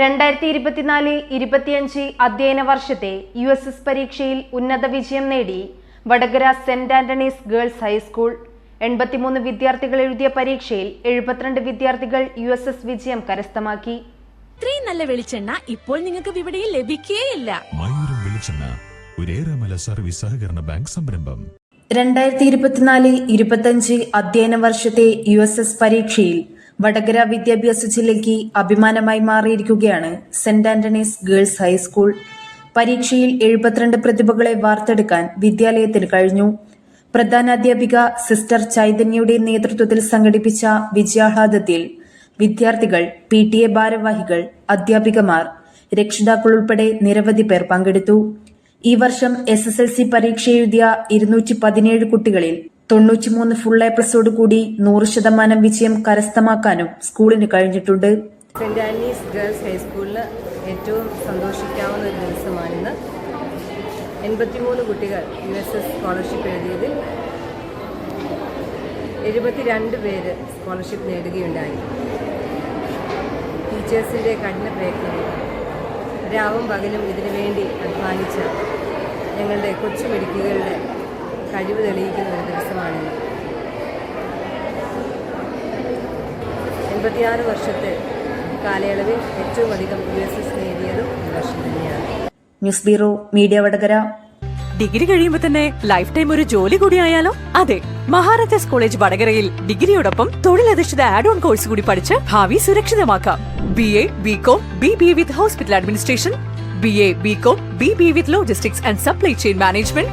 രണ്ടായിരത്തി ഇരുപത്തിനാല് ഇരുപത്തിയഞ്ച് അധ്യയന വർഷത്തെ യു എസ് എസ് പരീക്ഷയിൽ ഉന്നത വിജയം നേടി Vadakara saint Antony's girls high school. എൺപത്തിമൂന്ന് വിദ്യാർത്ഥികൾ എഴുതിയ പരീക്ഷയിൽ എഴുപത്തിരണ്ട് വിദ്യാർത്ഥികൾ യു എസ് എസ് വിജയം കരസ്ഥമാക്കി. ഇത്രയും നല്ല വെളിച്ചെണ്ണ ഇപ്പോൾ നിങ്ങൾക്ക് വിപണിയിൽ ലഭിക്കുകയില്ല മയൂരം വെളിച്ചെണ്ണ ഒരേറെമല സർവീസ് സഹകരണ ബാങ്ക് സംരംഭം. രണ്ടായിരത്തി ഇരുപത്തിനാല് ഇരുപത്തിയഞ്ച് അധ്യയന വർഷത്തെ യു എസ് എസ് പരീക്ഷയിൽ വടകര വിദ്യാഭ്യാസ ജില്ലയ്ക്ക് അഭിമാനമായി മാറിയിരിക്കുകയാണ് സെന്റ് ആന്റണീസ് ഗേൾസ് ഹൈസ്കൂൾ. പരീക്ഷയിൽ എഴുപത്തിരണ്ട് പ്രതിഭകളെ വാർത്തെടുക്കാൻ വിദ്യാലയത്തിന് കഴിഞ്ഞു. പ്രധാനാധ്യാപിക സിസ്റ്റർ ചൈതന്യയുടെ നേതൃത്വത്തിൽ സംഘടിപ്പിച്ച വിജയാഹ്ലാദത്തിൽ വിദ്യാർത്ഥികൾ പി ടി എ ഭാരവാഹികൾ അധ്യാപികമാർ രക്ഷിതാക്കൾ ഉൾപ്പെടെ നിരവധി പേർ പങ്കെടുത്തു. ഈ വർഷം എസ് എസ് എൽ സി പരീക്ഷ എഴുതിയ ഇരുന്നൂറ്റി പതിനേഴ് കുട്ടികളിൽ തൊണ്ണൂറ്റിമൂന്ന് ഫുൾ എ പ്ലസോട് കൂടി നൂറ് ശതമാനം വിജയം കരസ്ഥമാക്കാനും സ്കൂളിന് കഴിഞ്ഞിട്ടുണ്ട്. സെന്റ് ആന്റണീസ് ഗേൾസ് ഹൈസ്കൂളിൽ ഏറ്റവും സന്തോഷിക്കാവുന്ന ഒരു ദിവസമാണിന്ന്. എൺപത്തിമൂന്ന് കുട്ടികൾ യു എസ് എസ് സ്കോളർഷിപ്പ് എഴുതിയതിൽ എഴുപത്തിരണ്ട് പേര് സ്കോളർഷിപ്പ് നേടുകയുണ്ടായി. ടീച്ചേഴ്സിന്റെ കഠിന പ്രയത്നം രാവും പകലും ഇതിനു വേണ്ടി അധ്വാനിച്ച ഞങ്ങളുടെ കൊച്ചു മെഡിക്കുകളുടെ കഴിവ് തെളിയിക്കുന്ന ഒരു ദിവസമാണ് എൺപത്തിയാറ് വർഷത്തെ കാലയളവിൽ ഏറ്റവും അധികം യു എസ് എസ് നേടിയതും ഈ വർഷം തന്നെയാണ്. News bureau media Vadakara. Degree കഴിയുമ്പോൾ തന്നെ ലൈഫ് ടൈം ഒരു ജോലി കൂടി ആയാലോ? അതെ മഹാരാജാസ് കോളേജ് വടകരയിൽ ഡിഗ്രിയോടൊപ്പം തൊഴിലധിഷ്ഠിത ആഡ് ഓൺ കോഴ്സ് കൂടി പഠിച്ച് ഭാവി സുരക്ഷിതമാക്കാം. B A B com B B with hospital administration B A B com B B with logistics and supply chain management